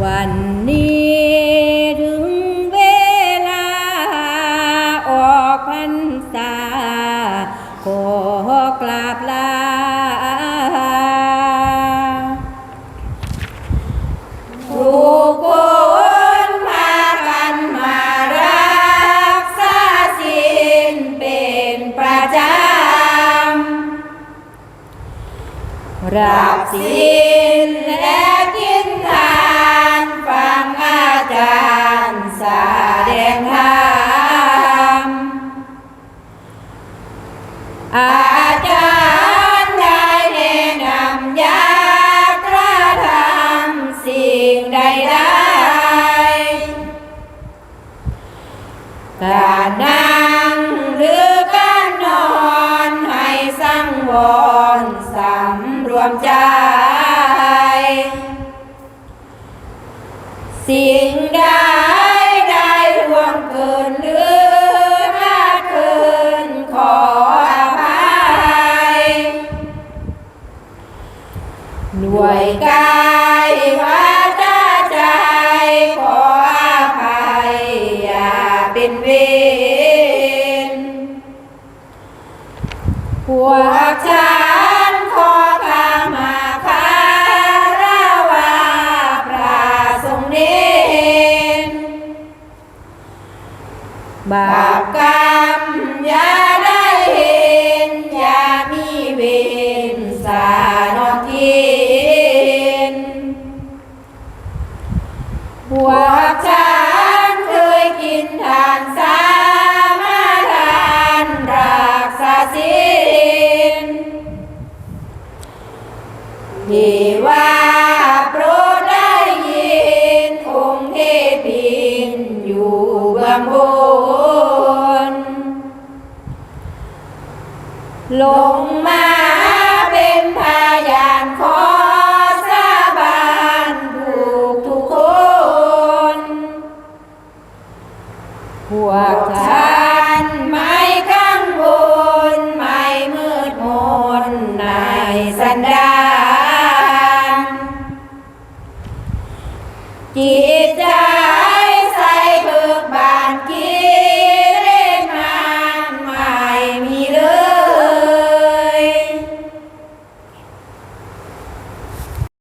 วันนี้ถึงเวลาออกพรรษาขอกราบลาทุกคนพากันมารักษาศีลเป็นประจำรับศีลและ สิ่งใดๆการนั่งหรือการนอนให้สังวรสำรวมใจ สิ่งใดได้ร่วงเกินหรือมาเกินขออภัยด้วยกายวา พวกฉันขอขมาคาราวาพระทรงเด่นบาปกรรมอย่าได้เห็นอย่ามีเวรสานอกทินพวกฉัน ที่ว่าโปรดได้ยินองค์เพินอยู่เบื้องบน ลงมาเป็นพยานขอสาบานถูกทุกคน พวกท่าน Quieta.